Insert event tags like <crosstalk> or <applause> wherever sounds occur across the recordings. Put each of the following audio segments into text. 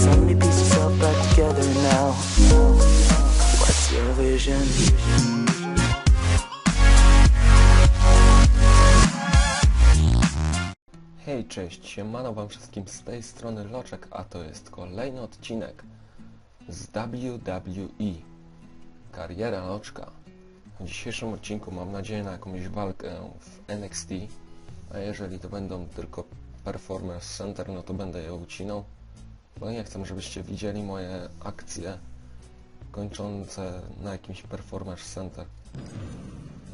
So many pieces all back together now. What's your vision? Hej, cześć, siemano wam wszystkim z tej strony Loczek, a to jest kolejny odcinek z WWE Kariera Loczka. W dzisiejszym odcinku mam nadzieję na jakąś walkę w NXT, a jeżeli to będą tylko Performance Center, no to będę je ucinał, bo nie chcę, żebyście widzieli moje akcje kończące na jakimś Performance Center.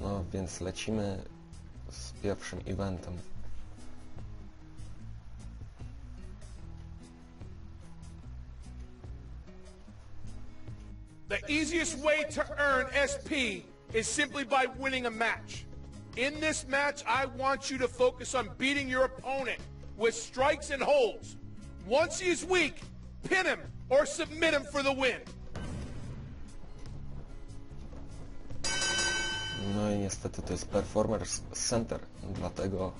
No więc lecimy z pierwszym eventem. The easiest way to earn SP is simply by winning a match. In this match, I want you to focus on beating your opponent with strikes and holds. Once weak, pin him or submit him for the win. No i niestety to jest Performers Center, dlatego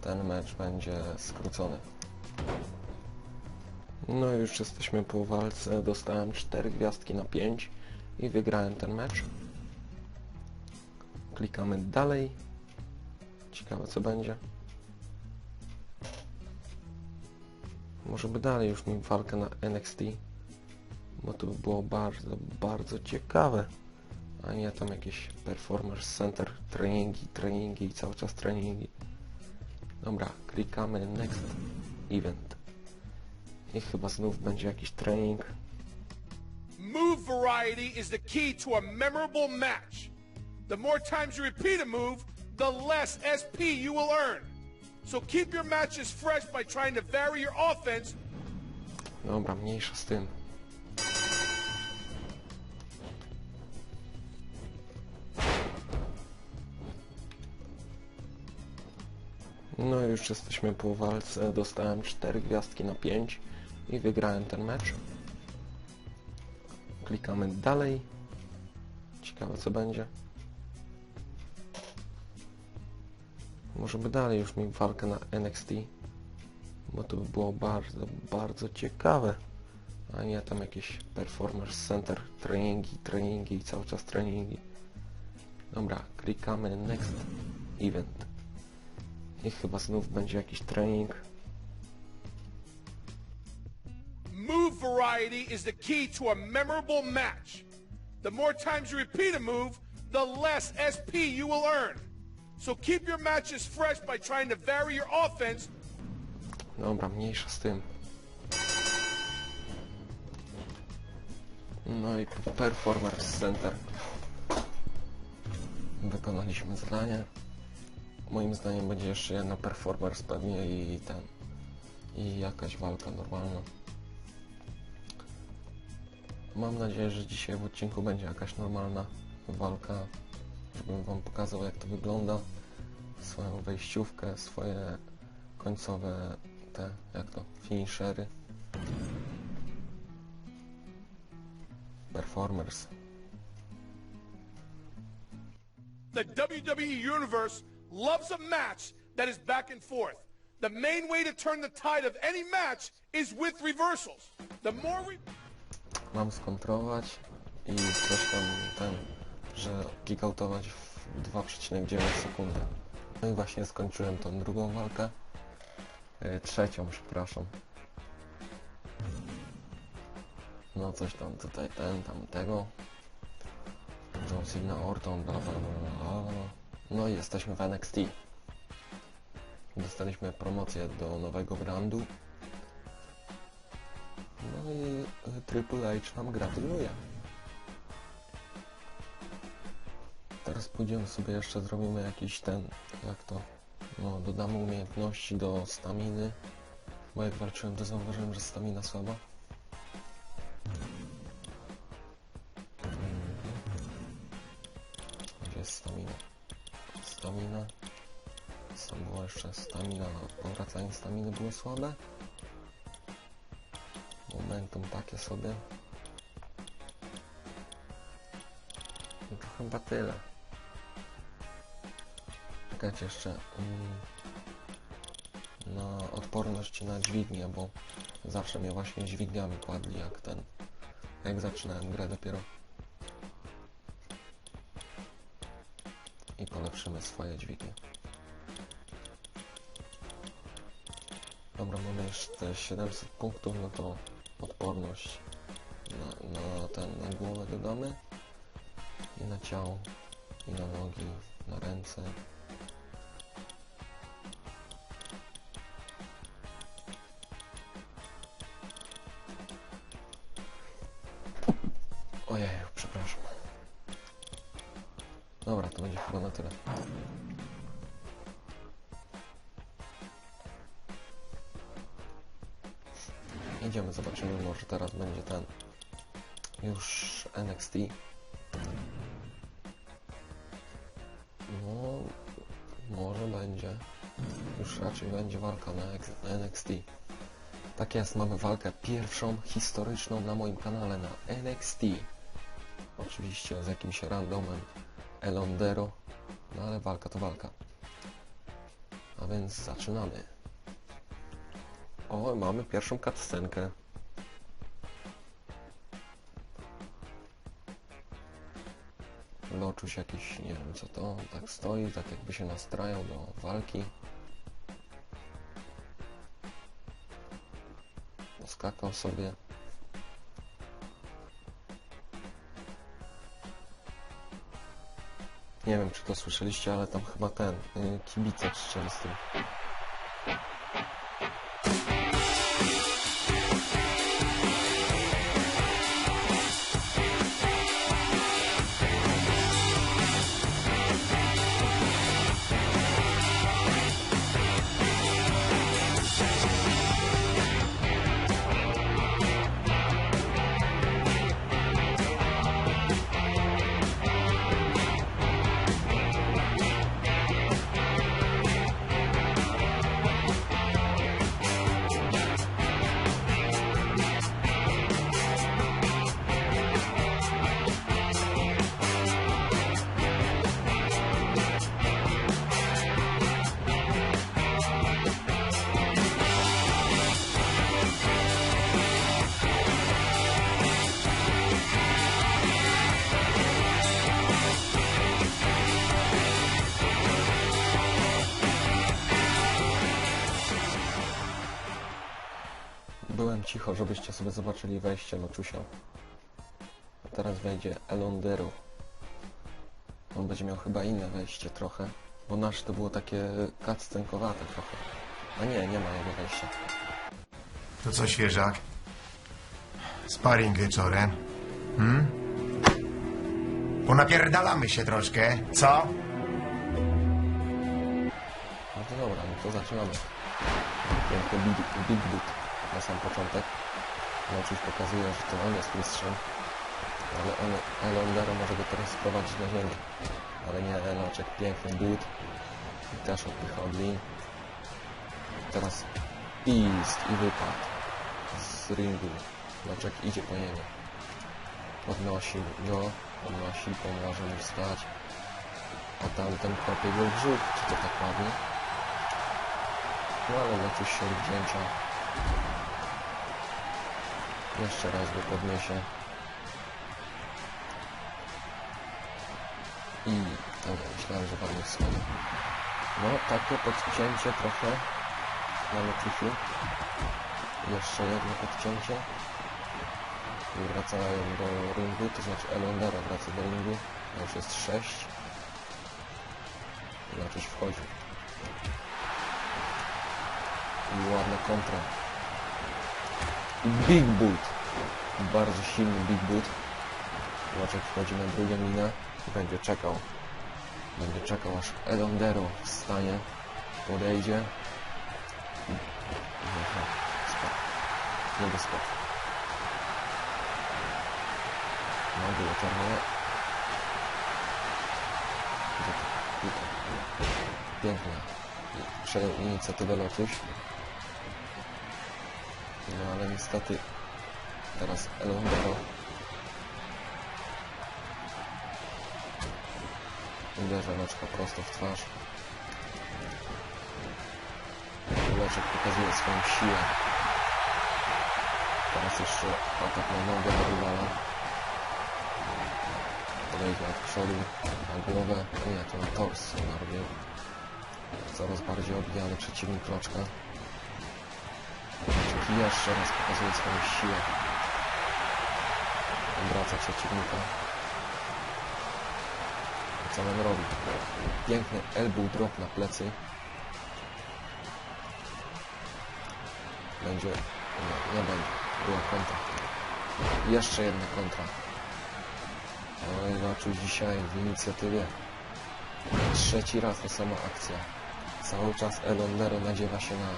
ten mecz będzie skrócony. No i już jesteśmy po walce, dostałem 4 gwiazdki na 5 i wygrałem ten mecz. Klikamy dalej. Ciekawe co będzie. Może by dalej już mi walkę na NXT, bo to by było bardzo, bardzo ciekawe a nie tam jakieś Performance Center, treningi, treningi i cały czas treningi. Dobra, klikamy Next Event. I chyba znów będzie jakiś trening. Move variety is the key to a memorable match. The more times you repeat a move, the less SP you will earn. So keep your matches fresh by trying to vary your offense Dobra, mniejsza z tym. No już jesteśmy po walce, dostałem 4 gwiazdki na 5 i wygrałem ten mecz. Klikamy dalej. Ciekawe co będzie. Może by dalej już mi walkę na NXT, bo to by było bardzo, bardzo ciekawe. A nie tam jakieś Performance Center, treningi, treningi i cały czas treningi. Dobra, klikamy Next Event. I chyba znów będzie jakiś trening. Move variety is the key to a memorable match. The more times you repeat a move, the less SP you will earn. So keep your matches fresh by trying to vary your offense Dobra, mniejsza z tym. No i Performance Center. Wykonaliśmy zadanie. Moim zdaniem będzie jeszcze jedna Performance pewnie i ten. I jakaś walka normalna. Mam nadzieję, że dzisiaj w odcinku będzie jakaś normalna walka, żebym wam pokazał jak to wygląda, swoją wejściówkę, swoje końcowe te, jak to, finishery. Performers. The WWE Universe loves a match that is back and forth. The main way to turn the tide of any match is with reversals. The more we... Mam skontrolować i coś tam że kickoutować w 2,9 sekundy. No i właśnie skończyłem tą drugą walkę. Yy, trzecią, przepraszam. No coś tam tutaj ten, tam tego. John Cena, Orton, bla bla bla bla bla. No i jesteśmy w NXT. Dostaliśmy promocję do nowego brandu. No i y, Triple H nam gratuluje. Teraz pójdziemy sobie jeszcze zrobimy jakiś ten, jak to, no dodamy umiejętności do staminy, bo jak walczyłem to zauważyłem, że stamina słaba. Gdzie jest stamina? Stamina. Co było jeszcze? Stamina, powracanie staminy było słabe. Momentum takie sobie. No to chyba tyle. Czekajcie jeszcze. Mm. na odporność na dźwignię, bo zawsze mnie właśnie dźwigniami kładli jak ten, jak zaczynałem grę dopiero. I polepszymy swoje dźwignie. Dobra, mamy jeszcze 700 punktów, no to odporność na, na ten, na głowę dodamy i na ciało, i na nogi, na ręce. Tak jest, mamy walkę pierwszą historyczną na moim kanale na NXT. Oczywiście z jakimś randomem Elondero, no ale walka to walka. A więc zaczynamy. O, mamy pierwszą cutscenkę. Loczuś jakiś, nie wiem co to, tak stoi, tak jakby się nastrajał do walki. Skakał sobie. Nie wiem czy to słyszeliście, ale tam chyba ten, y, kibice krzyczeli z tym. Cicho, żebyście sobie zobaczyli wejście Loczusia. A teraz wejdzie Elondero. On będzie miał chyba inne wejście trochę, bo nasz to było takie cutscenkowate trochę. A nie, nie ma jego wejścia. To co świeżak? Sparring wieczorem. Hmm? Ponapierdalamy się troszkę, co? No to dobra, no to zaczynamy. Piękny big, big boot na sam początek. Loczuś pokazuje, że to on jest mistrzem. Ale on, Elondero może go teraz sprowadzić na ziemię. Ale nie, Eloczek, piękny boot. I też odpycha od. Teraz Beast i wypad z ringu. Loczek idzie po niego. Podnosi go, podnosi, pomoże mu wstać. A tamten kopie go w brzuch, czy to tak ładnie? No ale Loczuś się odwdzięcza. Jeszcze raz go podniesie. I dobra, myślałem, że padnie w. No, takie podcięcie trochę na Loczusiu. Jeszcze jedno podcięcie. I wracają do ringu, to znaczy Elondero wraca do ringu. To już jest 6. Loczuś wchodzi. I ładna kontra. Big Boot. Bardzo silny Big Boot. Łoczek wchodzi na drugą linę będzie czekał. Będzie czekał aż Elondero wstanie, podejdzie. Aha, skok. Nie wyskok. No, było czerwone. Pięknie. Przejął inicjatywę Lotuś. Niestety teraz Elondero uderza Loczka prosto w twarz. Loczek pokazuje swoją siłę. Teraz jeszcze atak na nogę rywala. Kolejny od przodu, na głowę. Nie, to na tors robił. Coraz bardziej odbijany przeciwnik Loczka. Jeszcze raz pokazuje swoją siłę. Obraca przeciwnika. Co on robi? Piękny elbow drop na plecy. Będzie... Nie, nie będzie. Była kontra. Jeszcze jedna kontra. No i dzisiaj w inicjatywie. Trzeci raz ta sama akcja. Cały czas Elondero nadziewa się na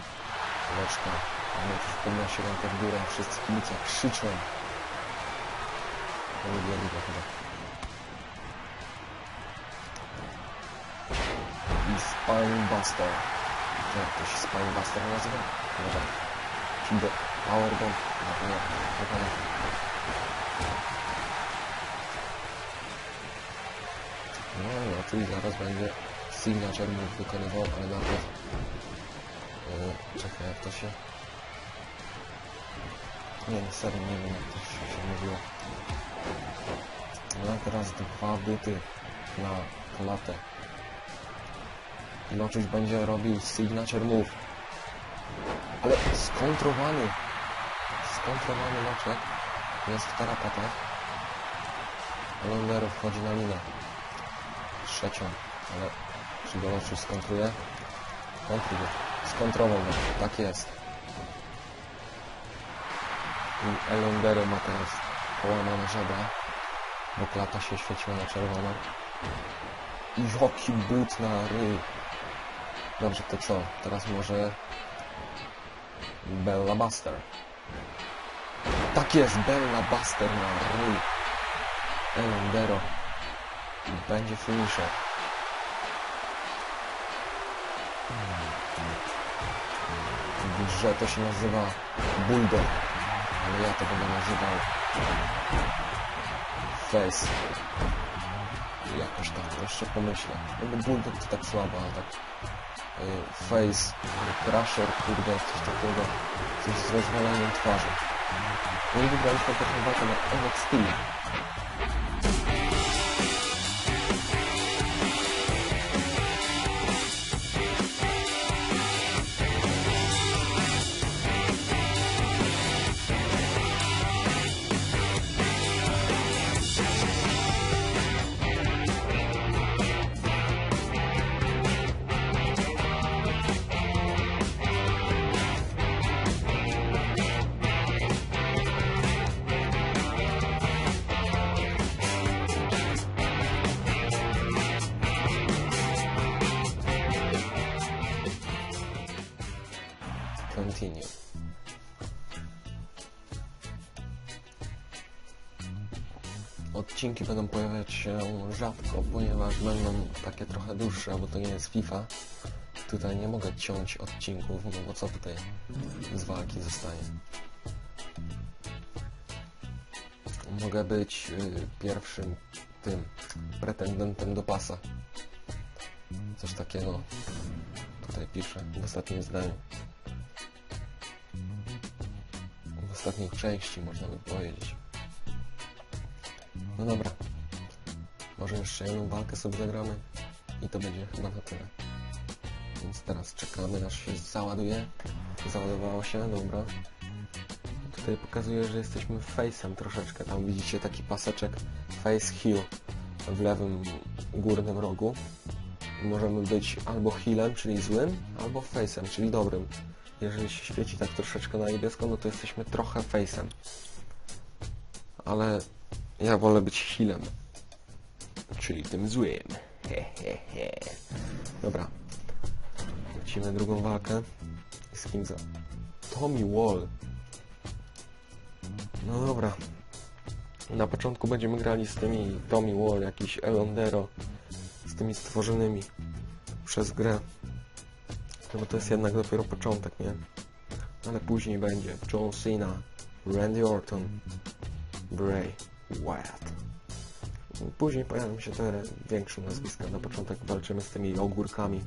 Leczka. Najpierw podnosi rękę w górę. Wszyscy kibice krzyczą. To nie było liga chyba. I Spinebuster. Jak to się Spinebuster nazywa? Dobra. Czyli do Powerbomb. No, nie, nie. No, no, czyli zaraz będzie Signature Move wykonywał, ale najpierw... Yy, czekaj, jak to się... Nie, serio, nie wiem, jak to się, mówiło. No, teraz dwa byty na klatę. Loczyś będzie robił Signature Move. Ale skontrowany. Skontrowany loczek. Jest w tarapatach. Londero wchodzi na linę. Trzecią. Ale czy go Loczyś skontruje? Kontruje. Skontrował. Tak jest. Elondero ma teraz połamane żebra. Bo klata się świeciła na czerwono. I jaki but na ryj. Dobrze, to co? Teraz może... Bella Buster. Tak jest, Bella Buster na ryj. Elendero. I będzie finisher. Grze to się nazywa Bulldog. Ale ja to będę nazywał... Face. Jakoś tak, jeszcze pomyślę. Jakby Bulldog to tak słabo, ale tak... y, Face, Crusher, kurde, coś takiego. Coś z rozwalaniem twarzy. No i wygraliśmy taką walkę na NXT. Odcinki będą pojawiać się rzadko, ponieważ będą takie trochę dłuższe, bo to nie jest FIFA. Tutaj nie mogę ciąć odcinków, no bo co tutaj z walki zostanie. Mogę być y, pierwszym tym pretendentem do pasa. Coś takiego tutaj piszę w ostatnim zdaniu. W ostatniej części można by powiedzieć. No dobra. Może jeszcze jedną walkę sobie zagramy i to będzie chyba na tyle. Więc teraz czekamy aż się załaduje. Załadowało się, dobra. Tutaj pokazuje, że jesteśmy face'em troszeczkę. Tam widzicie taki paseczek face heel w lewym górnym rogu. Możemy być albo healem, czyli złym, albo face'em, czyli dobrym. Jeżeli się świeci tak troszeczkę na niebiesko, no to jesteśmy trochę face'em. Ale ja wolę być healem. Czyli tym złym. He, he, he. Dobra. Lecimy drugą walkę. Z kim za? Tommy Wall. No dobra. Na początku będziemy grali z tymi Tommy Wall, jakiś Elondero, z tymi stworzonymi przez grę. No bo to jest jednak dopiero początek, nie? Ale później będzie John Cena, Randy Orton, Bray Wyatt. Później pojawią się te większe nazwiska. Na początek walczymy z tymi ogórkami.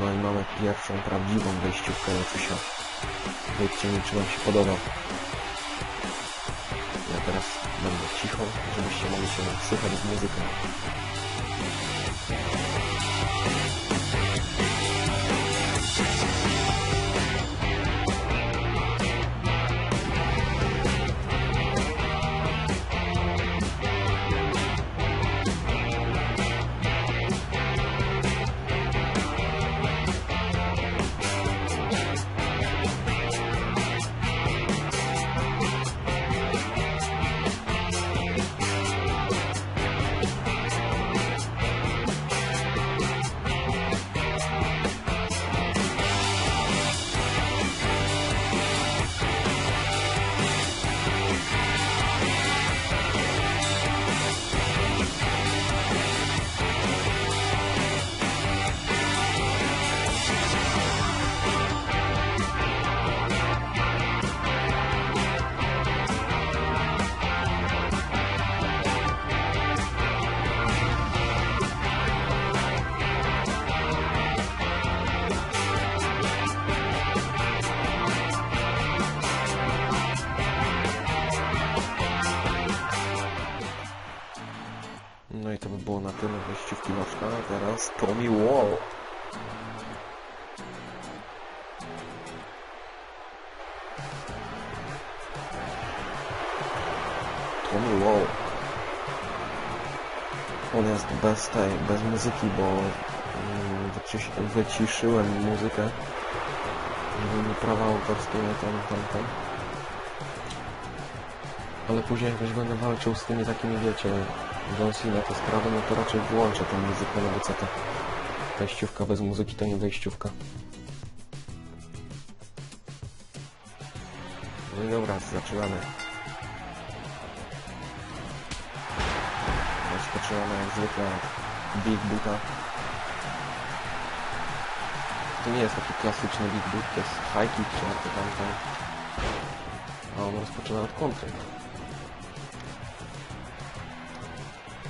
No i mamy pierwszą prawdziwą wejściówkę Lecusia. Powiedzcie mi, czy wam się podoba. Ja teraz będę cicho, żebyście mogli się słuchać w muzykę. Wall. Tommy Wall. On jest bez tej, bez muzyki, bo mm, wycisz- wyciszyłem muzykę, mi prawa autorskie nie tam, tam, tam. Ale później jak już będę walczył z tymi takimi, wiecie, John Cena te sprawy, no to raczej wyłączę tę muzykę, no bo co to? Wejściówka bez muzyki to nie wejściówka. No i dobra, zaczynamy. Rozpoczynamy jak zwykle od Big Boota. To nie jest taki klasyczny Big Boot, to jest high kick czy jak to tam tam. A on rozpoczyna od kontry.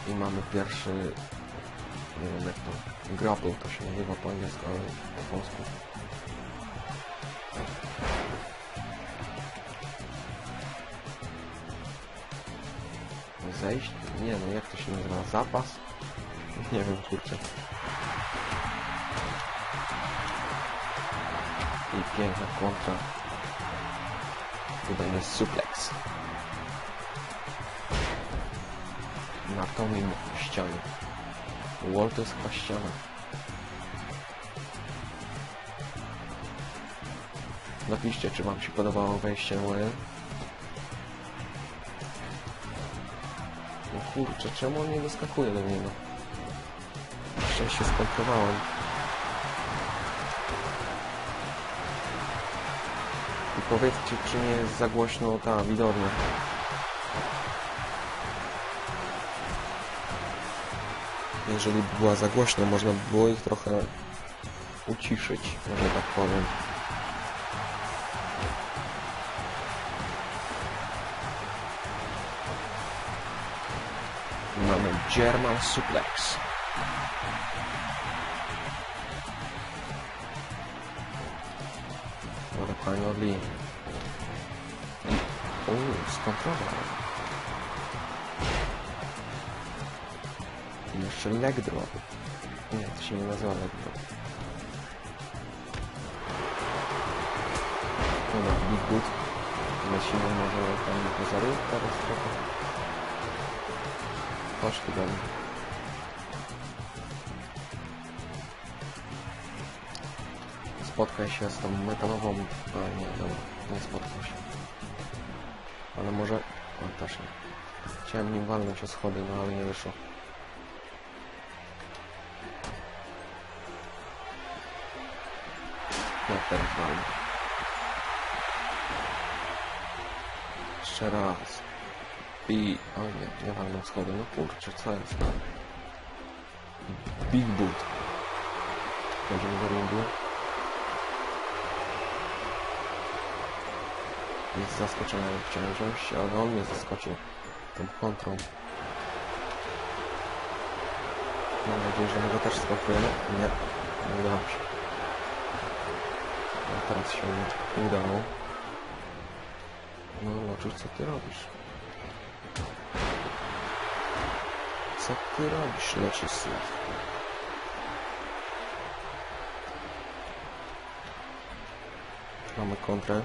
I mamy pierwszy, nie wiem jak to, grapple to się nazywa po angielsku, ale po polsku. Zejść? Nie no, jak to się nazywa? Zapas? Nie wiem, kurczę. I piękna kontra. Udany suplex. Na Tomim ścianie. Wall to jest chyba ściana. Napiszcie, czy wam się podobało wejście moje. No kurczę, czemu on nie wyskakuje do niego? Się skontrowałem. I powiedzcie, czy nie jest za głośno ta widownia. Jeżeli by była za głośno, można by było ich trochę uciszyć, może tak powiem. Mamy German Suplex. What finally. O, skontrował. I jeszcze leg drop. Nie, to się nie nazywa leg drop. Dobra, big boot. Lecimy może tam po zary teraz trochę. Tu dalej. Spotkaj się z tą metalową... A nie, dobra, nie spotkał się. Ale może... O, też nie. Chciałem nim walnąć o schody, no ale nie wyszło. Jak teraz walnę? Jeszcze raz. I... O nie, nie walnę schody. No kurczę, co jest? Big boot. Będziemy do ringu. Jest zaskoczony, wziąć, ale on mnie zaskoczył tą kontrą. Mam nadzieję, że my go też skontrujemy. Nie, udało się. Teraz się udało. No, Loczek, co ty robisz? Co ty robisz, Loczysław? Mamy kontrę.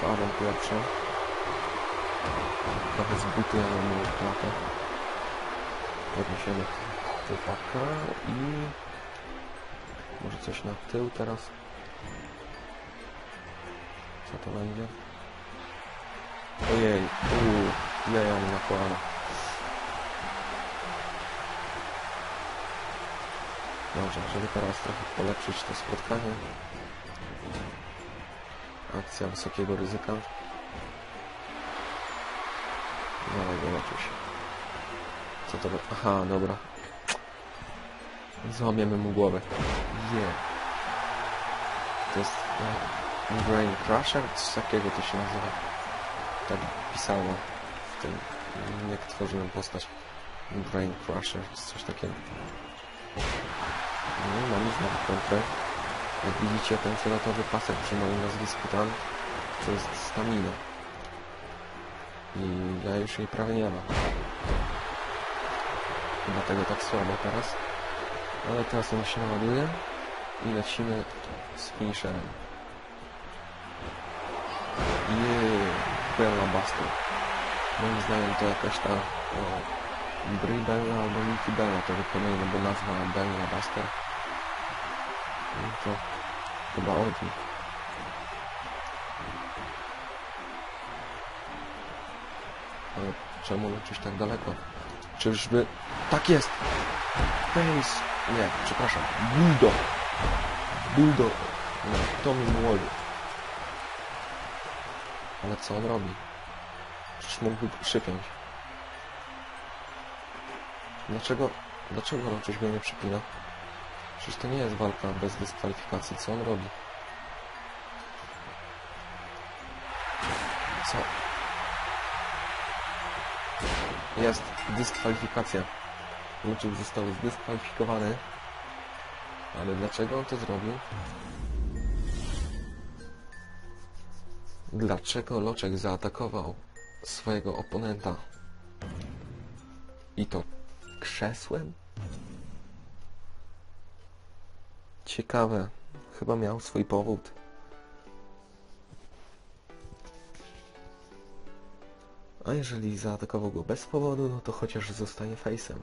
Falą pierwszą. Trochę z buty, ale mu klatę. Podniesiemy chłopaka i... Może coś na tył teraz? Co to będzie? Ojej, uuu, jaja mi nakłada. Dobrze, żeby teraz trochę polepszyć to spotkanie. Akcja wysokiego ryzyka. Dalej nie leczył się. Co to... Aha, dobra. Złamiemy mu głowę. To jest... Brain Crusher? Coś takiego to się nazywa. Tak pisało w tym... Jak tworzyłem postać. Brain Crusher, coś takiego. No, mamy znowu kontrę. Jak widzicie, ten fioletowy pasek przy moim nazwisku tam, to jest stamina. I ja już jej prawie nie mam. I Dlatego tak słabo teraz. Ale teraz ona się naładuje i lecimy z finisherem. Jeee, Bella Buster. Moim zdaniem to jakaś ta o, Brie Bella albo Nikki Bella to wykonuje, no bo nazwa Bella Buster. No to chyba od nich. Ale czemu lecieć tak daleko? Czyżby... Tak jest! Face! Nie, przepraszam. Bulldog! Bulldog! Na Tommy Wallu. Ale co on robi? Przecież mógłby przypiąć. Dlaczego... Dlaczego Roczyś go nie przypina? Przecież to nie jest walka bez dyskwalifikacji. Co on robi? Co? Jest dyskwalifikacja. Luczyk został zdyskwalifikowany. Ale dlaczego on to zrobił? Dlaczego Loczek zaatakował swojego oponenta? I to krzesłem? Ciekawe. Chyba miał swój powód. A jeżeli zaatakował go bez powodu, no to chociaż zostaje face'em.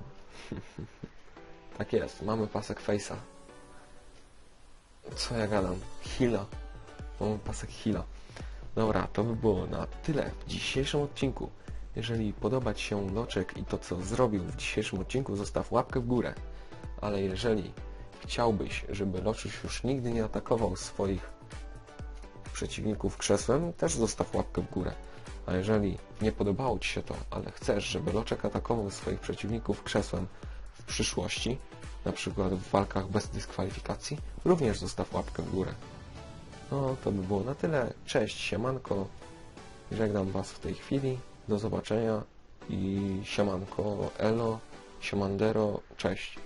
<laughs> tak jest, mamy pasek face'a. Co ja gadam? Hila. Mamy pasek Hila. Dobra, to by było na tyle w dzisiejszym odcinku. Jeżeli podoba Ci się Loczek i to, co zrobił w dzisiejszym odcinku, zostaw łapkę w górę. Ale jeżeli chciałbyś, żeby Loczyś już nigdy nie atakował swoich przeciwników krzesłem, też zostaw łapkę w górę. A jeżeli nie podobało Ci się to, ale chcesz, żeby Loczek atakował swoich przeciwników krzesłem w przyszłości, na przykład w walkach bez dyskwalifikacji, również zostaw łapkę w górę. No, to by było na tyle. Cześć, siemanko. Żegnam Was w tej chwili. Do zobaczenia i siemanko, elo, siemandero, cześć.